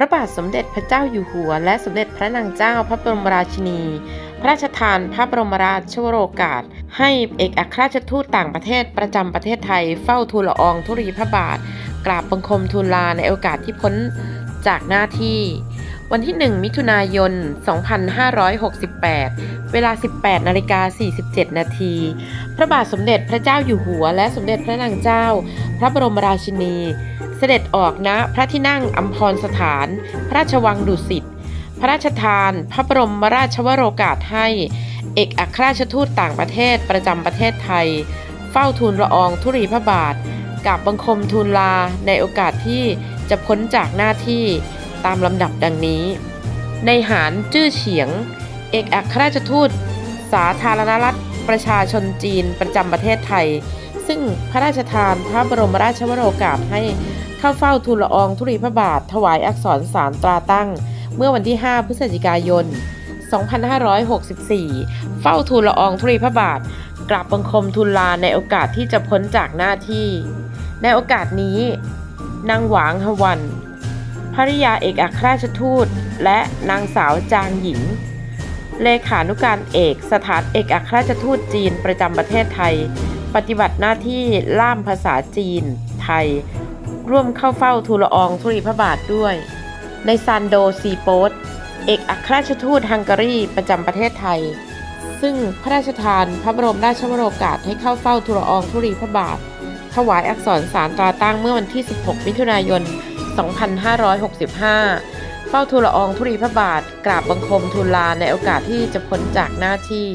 ระบาทสมเด็จพระเจ้าอยู่หัว และสมเด็จพระนางเจ้าพระบรมราชินี พระราชทานพระบรมราชวโรกาส ให้เอกอัครราชทูตต่างประเทศประจำประเทศไทย เฝ้าทูลละอองธุลีพระบาท กราบบังคมทูลลาในโอกาสที่พ้น จากหน้าที่ วันที่ 1 มิถุนายน 2568 เวลา 18นาฬิกา47 นาที พระบาทสมเด็จพระเจ้าอยู่หัว และสมเด็จพระนางเจ้า พระบรมราชินี เสด็จออกณพระที่นั่งอัมพรสถาน พระราชวังดุสิต พระราชทาน พระบรมราชวโรกาสให้ เอกอัครราชทูตต่างประเทศประจำประเทศไทย เฝ้าทูลละอองธุรีพระบาทกราบบังคมทูลลาในโอกาสที่ จะพ้นจากหน้าที่ตามลำดับดังนี้ ในหารจื้อเฉียง เอกอัครราชทูต สาธารณรัฐประชาชนจีนประจำประเทศไทย ซึ่งพระราชทานพระบรมราชวโรกาสให้เข้าเฝ้าทูลละอองธุลีพระบาท ถวายอักษรสารตราตั้ง เมื่อวันที่ 5 พฤศจิกายน 2564 เฝ้าทูลละอองธุลีพระบาทกราบบังคมทูลลาในโอกาสที่จะพ้นจากหน้าที่ ในโอกาสนี้ นางหวางฮวันภริยาเอกอัครราชทูต และนางสาวจางหญิง เลขานุการเอกสถานเอกอัครราชทูตจีนประจำประเทศไทย ปฏิบัติหน้าที่ล่ามภาษาจีน ไทย ร่วมเข้าเฝ้าทูลละอองธุลีพระบาทด้วย ในซานโดซีโปสเอกอัครราชทูตฮังการีประจำประเทศไทย ซึ่งพระราชทานพระบรมราชวโรกาสให้เข้าเฝ้าทูลละอองธุลีพระบาท ถวายอักษรสารตราตั้งเมื่อวันที่ 16 มิถุนายน 2565 เฝ้าทูลละอองธุรีพระบาท กราบบังคมทูลลาในโอกาสที่จะพ้นจากหน้าที่